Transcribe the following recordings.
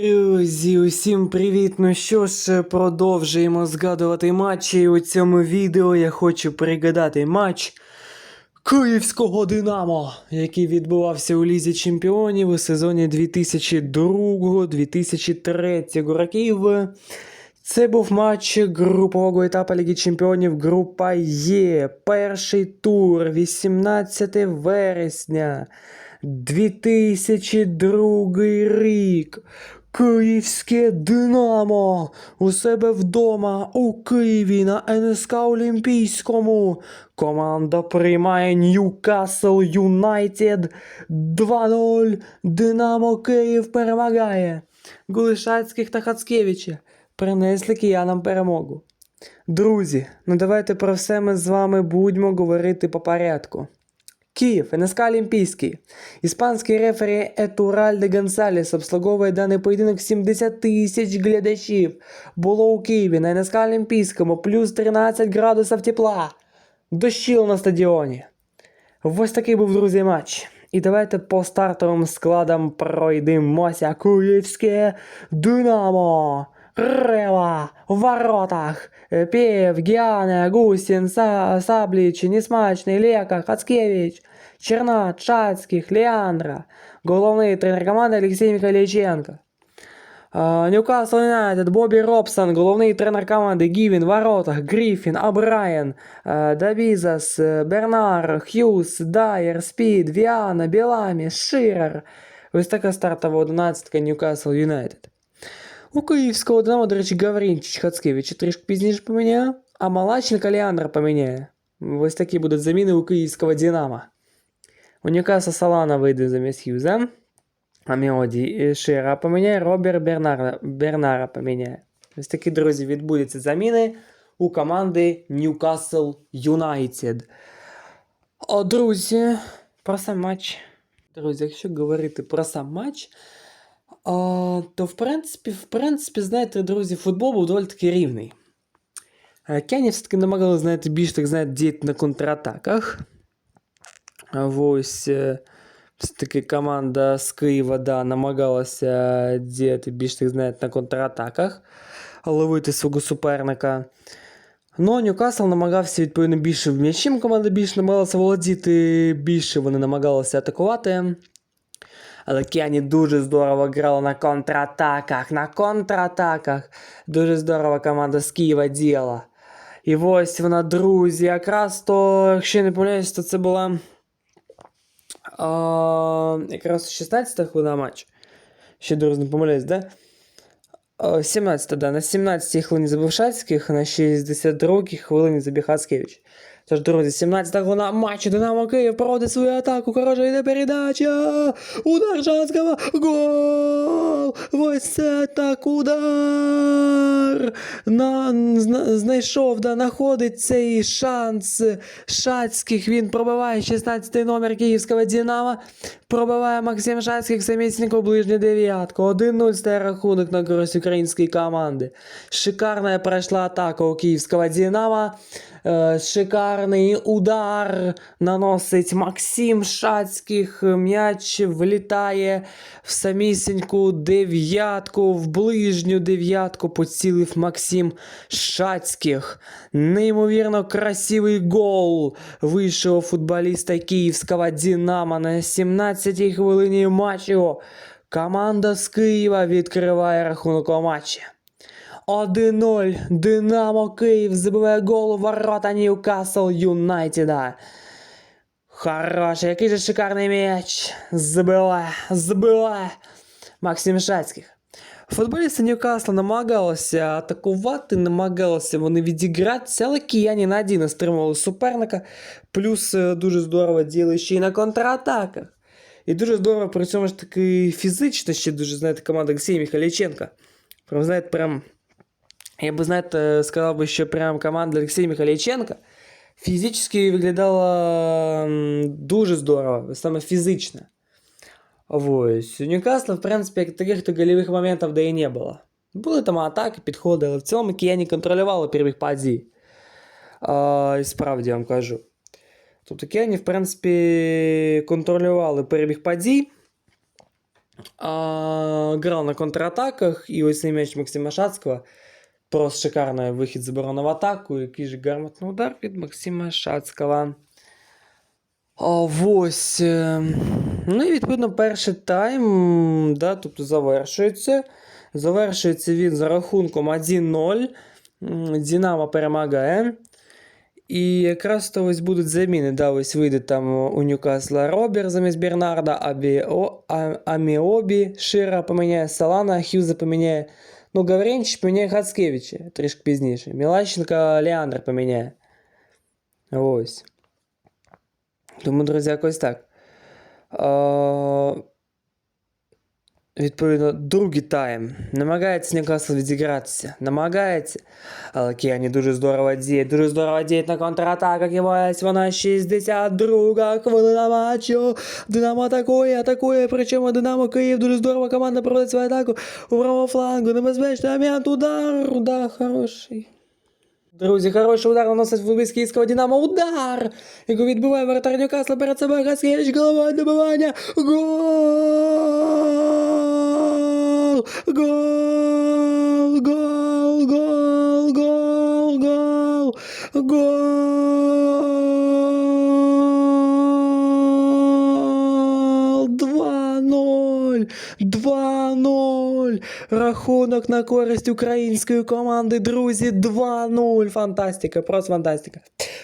Друзі, усім привіт! Ну що ж, продовжуємо згадувати матчі. І у цьому відео я хочу пригадати матч Київського Динамо, який відбувався у Лізі Чемпіонів у сезоні 2002-2003 років. Це був матч групового етапу Ліги Чемпіонів Група Є. Перший тур 18 вересня 2002 рік. Київське Динамо у себе вдома у Києві на НСК Олімпійському. Команда приймає Ньюкасл Юнайтед 2-0. Динамо Київ перемагає. Гулишацьких та Хацкевича принесли киянам перемогу. Друзі, ну давайте про все ми з вами будемо говорити по порядку. Київ, НСК Олімпійський. Іспанський рефері Етуральде Гонсалес обслуговує даний поєдинок 70 тисяч глядачів. Було у Києві на НСК Олімпійському плюс 13 градусів тепла. Дощило на стадіоні. Ось такий був, друзі, матч. І давайте по стартовим складам пройдемося. Київське Динамо. Рева в воротах. Е, Пєв, Гіана, Гусін, Са, Сабліч, Несмачний, Лека, Хацкевич, Чернат, Шацьких, Леандра. Головний тренер команди Олексій Михайліченко. А, Ньюкасл Юнайтед, Бобі Робсон, головний тренер команди Гівін, в воротах, Гріфін, Абрайен, е, Давізас, е, Бернар, Х'юз, Дайер, Спід, Віана, Біламі, Ширер. Ось така стартова одинадцятка Ньюкасл Юнайтед. У київського Динамо, до речі, Гаврінчич Хацкевич трішки пізніше поміняє, а Малаченко Леандра поміняє. Ось такі будуть заміни у київського Динамо. У Ньюкасла Салана вийде замість Хьюза, а Мелоді Шера поміняє, Робер Бернара, Бернара поміняє. Ось такі, друзі, відбудуться заміни у команди Ньюкасл Юнайтед. О, друзі, про сам матч. Друзі, якщо говорити про сам матч, а, то в принципі, в принципі, знаєте, друзі, футбол був доволі таки рівний. Е, Кені все-таки намагалися, знаєте, більш так, знаєте, діяти на контратаках. А Ось е, все-таки команда з Києва да, намагалася діяти більш так, знаєте, на контратаках, ловити свого суперника. Ну, Ньюкасл намагався відповідно більше в м'ячем, команда більше намагалася володіти, більше вони намагалися атакувати. Але Кіані дуже здорово грала на контратаках. На контратаках. Дуже здорово команда з Києва діяла. І ось вона, друзі, якраз то, якщо я не помиляюсь, то це була. А, якраз 16 хвилина матч. Ще друзі, не помиляюсь, да? 17, да, на 17-й хвилині забив Шацьких, на 62-й хвилині забіг Хацкевич. Тож, друзі, 17-та хвилина матчу Динамо Київ проводить свою атаку, хороша йде передача, удар Шацького, гол! Ось це так удар! На, зна- знайшов, да, знаходить цей шанс Шацьких, він пробиває 16-й номер київського Динамо, пробиває Максим Шацьких самісінько ближню дев'ятку, 1-0 стає рахунок на користь української команди. Шикарная прошла атака у київського Динамо, Шикарний удар наносить Максим Шацьких. М'яч влітає в самісіньку дев'ятку, в ближню дев'ятку поцілив Максим Шацьких. Неймовірно красивий гол вийшов футболіста київського Динамо на 17-й хвилині матчу. Команда з Києва відкриває рахунок матчі. 1-0. Динамо Київ забиває гол у ворота Ньюкасл Юнайтеда. Хороший, який же шикарний м'яч. Забиває, забиває. Максим Шацьких. Футболісти Ньюкасла намагалися атакувати, намагалися вони відігратися, але кияні надійно стримували суперника. Плюс е, дуже здорово діяли ще й на контратаках. І дуже здорово при цьому ж таки фізично ще дуже, знаєте, команда Олексія Михайліченка. Прям, знаєте, прям я бы, знаєте, сказав би, що прям команда Олексія Михайліченка фізично виглядала м, дуже здорово, саме фізично. Ось. У Ньюкасла, в принципі, таких-то голевых моментів да і не було. Були там атаки, підходи, але в цілому кияні контролювали перебіг падзі. А, і справді я вам кажу. Тобто кияні, в принципі, контролювали перебіг падзі. а, грав на контратаках, і ось цей м'яч Максима Шацького. Просто шикарний вихід з оборони в атаку, який же гарматний удар від Максима Шацького. А, ось. е, Ну і відповідно перший тайм, да, тобто завершується. Завершується він за рахунком 1-0. М, Динамо перемагає. І якраз то ось будуть заміни. Да, ось вийде там у Ньюкасла Робер замість Бернарда, Абі, а, Аміобі, Шира поміняє Салана, Хьюза поміняє. Ну, Гавренчич поміняє Хацкевича трішки пізніше. Мілащенко Леандр поміняє. Ось. Тому, друзі, якось так. А, відповідно, другий тайм. Намагається Ньюкасл відігратися. Намагається. Але Кіані дуже здорово діє. Дуже здорово діє на контратаках. І ось вона 62 хвилина матчу. Динамо атакує, атакує. Причому Динамо Київ дуже здорово команда проводить свою атаку. У правому флангу. Небезпечний момент. Удар. Удар хороший. Друзі, хороший удар наносить футболіст київського Динамо. Удар! Яку відбиває воротар Ньюкасла перед собою Гаскевич. Головою добивання. Гол! Гол! Гол! Гол! Гол! Гол! Гол! 2-0! 2-0! Рахунок на користь української команди, друзі. 2-0. Фантастика, просто фантастика.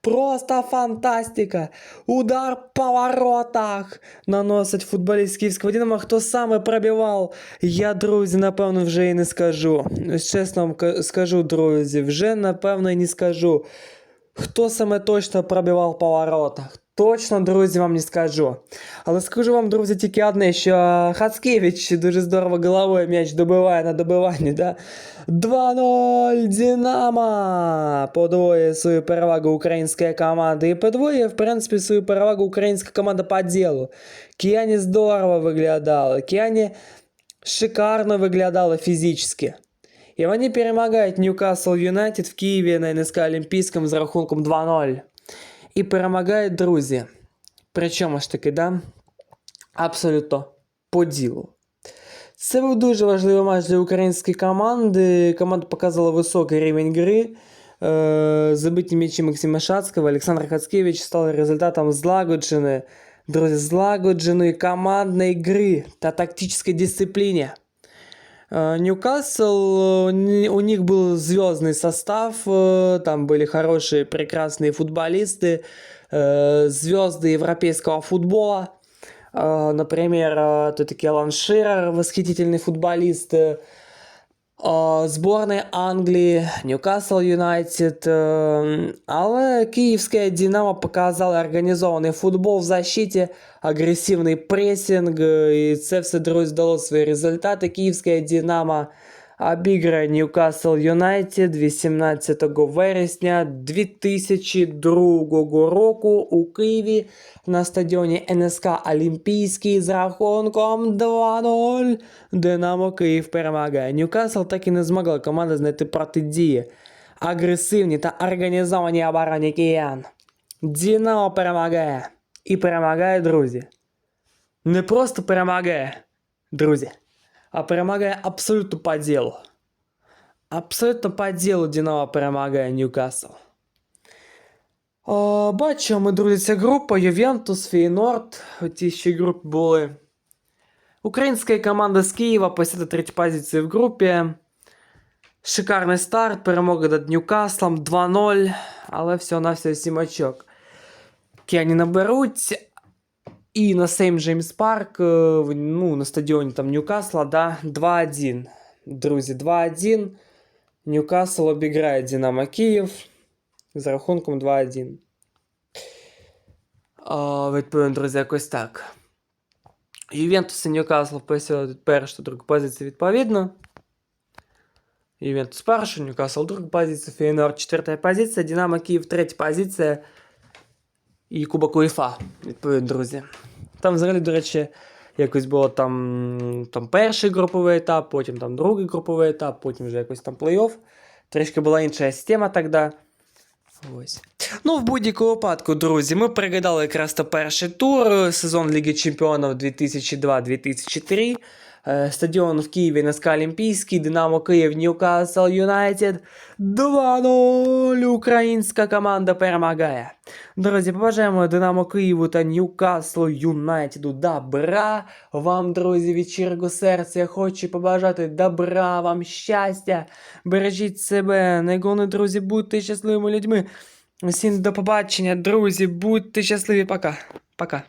Просто фантастика. Удар по воротах наносить футболіст київського Динамо. Хто саме пробивав? Я, друзі, напевно, вже і не скажу. Ось Чесно вам ка- скажу, друзі, вже напевно і не скажу. Хто саме точно пробивав по воротах? Точно, друзі, вам не скажу. Але скажу вам, друзі, тільки одне, що Хацкевич дуже здорово головою м'яч добиває на добиванні, да? 2-0 Динамо! Подвоє свою перевагу українська команда. І подвоє, в принципі, свою перевагу українська команда по ділу. Кіані здорово виглядали. Кіані шикарно виглядали фізично. І вони перемагають Ньюкасл Юнайтед в Києві на НСК Олімпійському з рахунком 2-0. І перемагають друзі. Причому ж таки, да? Абсолютно по ділу. Це був дуже важливий матч для української команди. Команда показала високий рівень гри. Е, забиті м'ячі Максима Шацького, Олександр Хацкевич стали результатом злагодженої, друзі, злагодженої командної гри та тактичної дисципліни. Э, Ньюкасл, э, у них был звездный состав, э, там были хорошие, прекрасные футболисты, звезды европейского футбола. Например, э, тут таки Алан Ширер, восхитительный футболист. э, э, Зборної Англії, Ньюкасл Юнайтед. е, Але київське Динамо показало організований футбол в защиті, агресивний пресинг, е, і це все, друзі, дало свої результати. Київське Динамо обіграє Ньюкасл Юнайтед 18 вересня 2002 року у Києві на стадіоні НСК Олімпійський з рахунком 2-0. Динамо Київ перемагає. Ньюкасл так і не змогла команда знайти протидії. Агресивні та організовані обороні киян. Динамо перемагає. І перемагає, друзі. Не просто перемагає, друзі, а перемагає абсолютно по ділу. Абсолютно по ділу Динамо перемагає Ньюкасл. О, бачимо, ми, друзі, ця група Ювентус, Фейнорд. Ті ще групи були. Українська команда з Києва посіла третю позицію в групі. Шикарний старт, перемога над Ньюкаслом 2-0, але всього на всього 7 очок. Кіані наберуть. І на Сейм Джеймс Парк, е, в- ну, на стадіоні там Ньюкасла, да, 2-1. Друзі, 2-1. Ньюкасл обіграє Динамо Київ з рахунком 2-1. А, відповідно, друзі, якось так. Ювентус і Ньюкасл посіли тут першу та другу позицію відповідно. Ювентус перша, Ньюкасл друга позиція, Фейнорд четверта позиція, Динамо Київ третя позиція І Кубок УЄФА, відповідно, друзі. Там взагалі, до речі, якось було там, там перший груповий етап, потім там другий груповий етап, потім вже якось там плей-офф. Трішки була інша система тоді. Ось. Ну, в будь-якому випадку, друзі, ми пригадали якраз то перший тур, сезон Ліги Чемпіонів 2002-2003. Е, Стадіон в Києві НСК Олімпійський, Динамо Київ, Ньюкасл Юнайтед. 2-0. Українська команда перемагає. Друзі, побажаємо Динамо Києву та Ньюкаслу Юнайтеду добра. Вам, друзі, від щирого серця я хочу побажати добра, вам щастя. Бережіть себе, найголовніше, друзі, будьте щасливими людьми. Всім до побачення, друзі, будьте щасливі, пока. Пока.